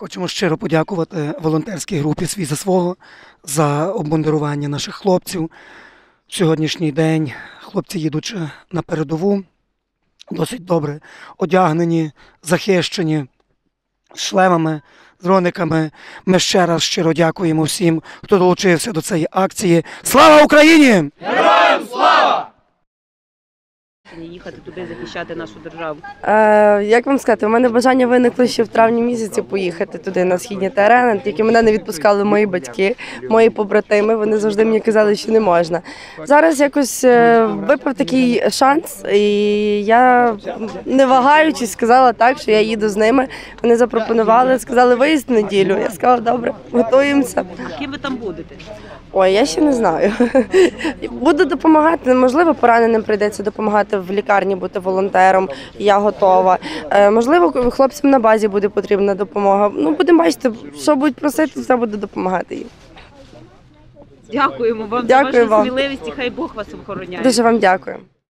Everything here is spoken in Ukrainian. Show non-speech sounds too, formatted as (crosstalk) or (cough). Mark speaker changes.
Speaker 1: Хочемо щиро подякувати волонтерській групі свій за свого за обмундирування наших хлопців. В сьогоднішній день хлопці їдучи на передову, досить добре одягнені, захищені шлемами, дрониками. Ми ще раз щиро дякуємо всім, хто долучився до цієї акції. Слава Україні!
Speaker 2: Їхати туди захищати нашу державу.
Speaker 3: Е, як вам сказати, у мене бажання виникло ще в травні місяці поїхати туди на східні терени. Тільки мене не відпускали мої батьки, мої побратими. Вони завжди мені казали, що не можна. Зараз якось е, випав такий шанс, і я не вагаючись сказала так, що я їду з ними. Вони запропонували, сказали виїзд неділю. Я сказала, добре, готуємося.
Speaker 2: Ким ви там будете?
Speaker 3: Ой, я ще не знаю. (laughs) Буду допомагати. Можливо, пораненим прийдеться допомагати в лікарні, бути волонтером. Я готова. Е, можливо, хлопцям на базі буде потрібна допомога. Ну, будемо бачити, що будуть просити, все буде допомагати їм.
Speaker 2: Дякуємо вам
Speaker 3: Дякую
Speaker 2: за вашу
Speaker 3: вам.
Speaker 2: сміливість і хай Бог вас охороняє.
Speaker 3: Дуже вам дякую.